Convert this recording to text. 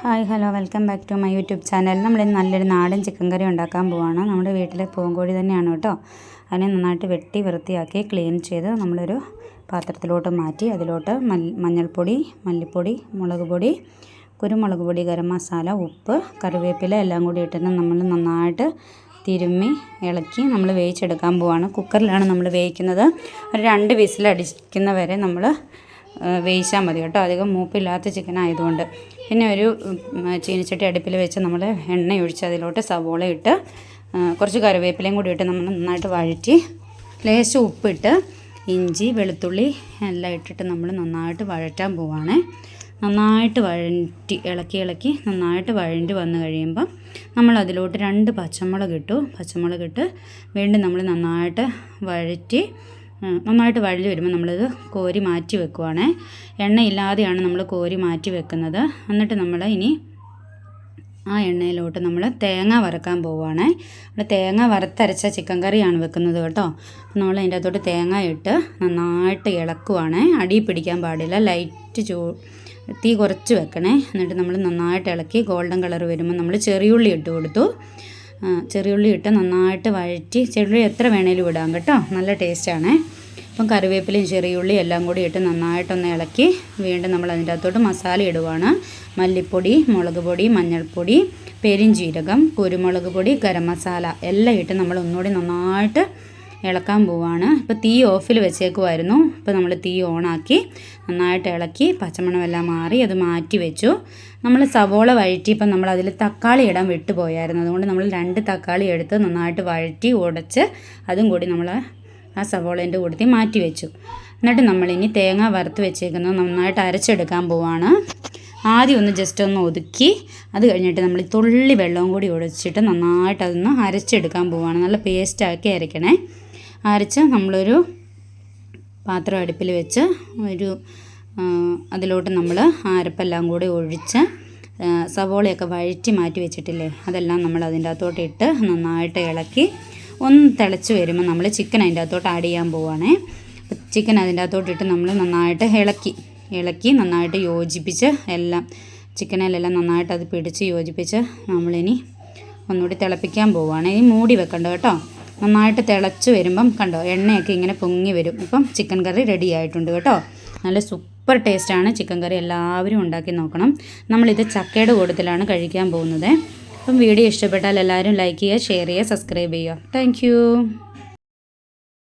Hi hello welcome back to my YouTube channel. നമ്മൾ നല്ലൊരു നാടൻ ചിക്കൻ കറി ഉണ്ടാക്കാൻ പോവാണ്. നമ്മുടെ വീട്ടിലെ പൂങ്കോഴി തന്നെയാണ് കേട്ടോ. അതിനെ നന്നായിട്ട് വെട്ടി വൃത്തിയാക്കി ക്ലീൻ ചെയ്ത് നമ്മളൊരു പാത്രത്തിലോട്ട് മാറ്റി അതിലോട്ട് മഞ്ഞൾപ്പൊടി മല്ലിപ്പൊടി മുളക് പൊടി കുരുമുളക് പൊടി ഗരം മസാല ഉപ്പ് കറിവേപ്പില എല്ലാം കൂടി ഇട്ടിട്ട് നമ്മൾ നന്നായിട്ട് തിരുമ്മി ഇളക്കി നമ്മൾ വേവിച്ചെടുക്കാൻ പോവാണ്. കുക്കറിലാണ് നമ്മൾ വേവിക്കുന്നത്. ഒരു രണ്ട് വിസിലടിക്കുന്ന വരെ നമ്മൾ വേവിച്ചാൽ മതി കേട്ടോ. അധികം മൂപ്പില്ലാത്ത ചിക്കൻ ആയതുകൊണ്ട് പിന്നെ ഒരു ചീനിച്ചട്ടി അടുപ്പിൽ വെച്ച് നമ്മൾ എണ്ണ ഒഴിച്ച് അതിലോട്ട് സവോള ഇട്ട് കുറച്ച് കറിവേപ്പിലയും കൂടി ഇട്ട് നമ്മൾ നന്നായിട്ട് വഴറ്റി ലേശം ഉപ്പിട്ട് ഇഞ്ചി വെളുത്തുള്ളി എല്ലാം ഇട്ടിട്ട് നമ്മൾ നന്നായിട്ട് വഴറ്റാൻ പോവാണ്. നന്നായിട്ട് വഴറ്റി ഇളക്കി ഇളക്കി നന്നായിട്ട് വഴണ്ടി വന്നു കഴിയുമ്പം നമ്മൾ അതിലോട്ട് രണ്ട് പച്ചമുളക് ഇട്ടു. പച്ചമുളക് ഇട്ട് വീണ്ടും നമ്മൾ നന്നായിട്ട് വഴറ്റി നന്നായിട്ട് വഴി വരുമ്പോൾ നമ്മളിത് കോരി മാറ്റി വെക്കുവാണേ. എണ്ണയില്ലാതെയാണ് നമ്മൾ കോരി മാറ്റി വെക്കുന്നത്. എന്നിട്ട് നമ്മൾ ഇനി ആ എണ്ണയിലോട്ട് നമ്മൾ തേങ്ങ വറക്കാൻ പോവുകയാണേ നമ്മൾ തേങ്ങ വറുത്തരച്ച ചിക്കൻ കറിയാണ് വെക്കുന്നത് കേട്ടോ. നമ്മൾ അതിന്റെ അകത്തോട്ട് തേങ്ങ ഇട്ട് നന്നായിട്ട് ഇളക്കുവാണേ. അടി പിടിക്കാൻ പാടില്ല. ലൈറ്റ് ചൂ തീ കുറച്ച് വെക്കണേ. എന്നിട്ട് നമ്മൾ നന്നായിട്ട് ഇളക്കി ഗോൾഡൻ കളർ വരുമ്പോൾ നമ്മൾ ചെറിയുള്ളി ഇട്ട് കൊടുത്തു. ചെറിയുള്ളി ഇട്ട് നന്നായിട്ട് വഴറ്റി ചെറിയുള്ളി എത്ര വേണേലും ഇടാം കേട്ടോ. നല്ല ടേസ്റ്റാണ് അപ്പം കറിവേപ്പിലയും ചെറിയുള്ളി എല്ലാം കൂടി ഇട്ട് നന്നായിട്ടൊന്ന് ഇളക്കി വീണ്ടും നമ്മൾ അതിന്റെ അകത്തോട്ട് മസാല ഇടുവാണ്. മല്ലിപ്പൊടി മുളക് പൊടി മഞ്ഞൾപ്പൊടി പെരിഞ്ചീരകം കുരുമുളക് പൊടി ഗരം മസാല എല്ലാം ഇട്ട് നമ്മൾ ഒന്നുകൂടി നന്നായിട്ട് ഇളക്കാൻ പോവാണ്. ഇപ്പോൾ തീ ഓഫിൽ വെച്ചേക്കുമായിരുന്നു ഇപ്പോൾ നമ്മൾ തീ ഓണാക്കി നന്നായിട്ട് ഇളക്കി പച്ചമണമെല്ലാം മാറി അത് മാറ്റി വെച്ചു. നമ്മൾ സവോള വഴറ്റി ഇപ്പം നമ്മൾ അതിൽ തക്കാളി ഇടാൻ വിട്ടുപോയായിരുന്നു അതുകൊണ്ട് നമ്മൾ രണ്ട് തക്കാളി എടുത്ത് നന്നായിട്ട് വഴറ്റി ഉടച്ച് അതും കൂടി നമ്മൾ ആ സവോളേന്റെ കൂട്ടത്തിൽ മാറ്റി വെച്ചു. എന്നിട്ട് നമ്മളിനി തേങ്ങ വറുത്ത് വെച്ചേക്കുന്നത് നന്നായിട്ട് അരച്ചെടുക്കാൻ പോവാണ്. ആദ്യം ഒന്ന് ജസ്റ്റ് ഒന്ന് ഒതുക്കി അത് കഴിഞ്ഞിട്ട് നമ്മൾ തുള്ളി വെള്ളവും കൂടി ഒഴിച്ചിട്ട് നന്നായിട്ട് അതൊന്ന് അരച്ചെടുക്കാൻ പോവാണ്. നല്ല പേസ്റ്റാക്കി അരയ്ക്കണേ. അരച്ച് നമ്മളൊരു പാത്രം അടുപ്പിൽ വെച്ച് ഒരു അതിലോട്ട് നമ്മൾ അരപ്പെല്ലാം കൂടി ഒഴിച്ച് സവോളയൊക്കെ വഴറ്റി മാറ്റി വെച്ചിട്ടില്ലേ? അതെല്ലാം നമ്മൾ അതിന്റെ അകത്തോട്ട് ഇട്ട് നന്നായിട്ട് ഇളക്കി ഒന്ന് തിളച്ച് വരുമ്പോൾ നമ്മൾ ചിക്കൻ അതിന്റെ അകത്തോട്ട് ആഡ് ചെയ്യാൻ പോവുകയാണേ. ചിക്കൻ അതിന്റെ അകത്തോട്ട് ഇട്ട് നമ്മൾ നന്നായിട്ട് ഇളക്കി ഇളക്കി നന്നായിട്ട് യോജിപ്പിച്ച് എല്ലാം ചിക്കനിലെല്ലാം നന്നായിട്ട് അത് പിടിച്ച് യോജിപ്പിച്ച് നമ്മളിനി ഒന്നുകൂടി തിളപ്പിക്കാൻ പോവുകയാണ്. ഇനി മൂടി വെക്കണ്ട കേട്ടോ. നന്നായിട്ട് തിളച്ച് വരുമ്പം കണ്ടോ എണ്ണയൊക്കെ ഇങ്ങനെ പൊങ്ങി വരും. ഇപ്പം ചിക്കൻ കറി റെഡി ആയിട്ടുണ്ട് കേട്ടോ. നല്ല സൂപ്പർ ടേസ്റ്റാണ് ചിക്കൻ കറി എല്ലാവരും ഉണ്ടാക്കി നോക്കണം. നമ്മളിത് ചക്കയുടെ കൂട്ടത്തിലാണ് കഴിക്കാൻ പോകുന്നത്. അപ്പം വീഡിയോ ഇഷ്ടപ്പെട്ടാൽ എല്ലാവരും ലൈക്ക് ചെയ്യുക ഷെയർ ചെയ്യുക സബ്സ്ക്രൈബ് ചെയ്യുക. താങ്ക്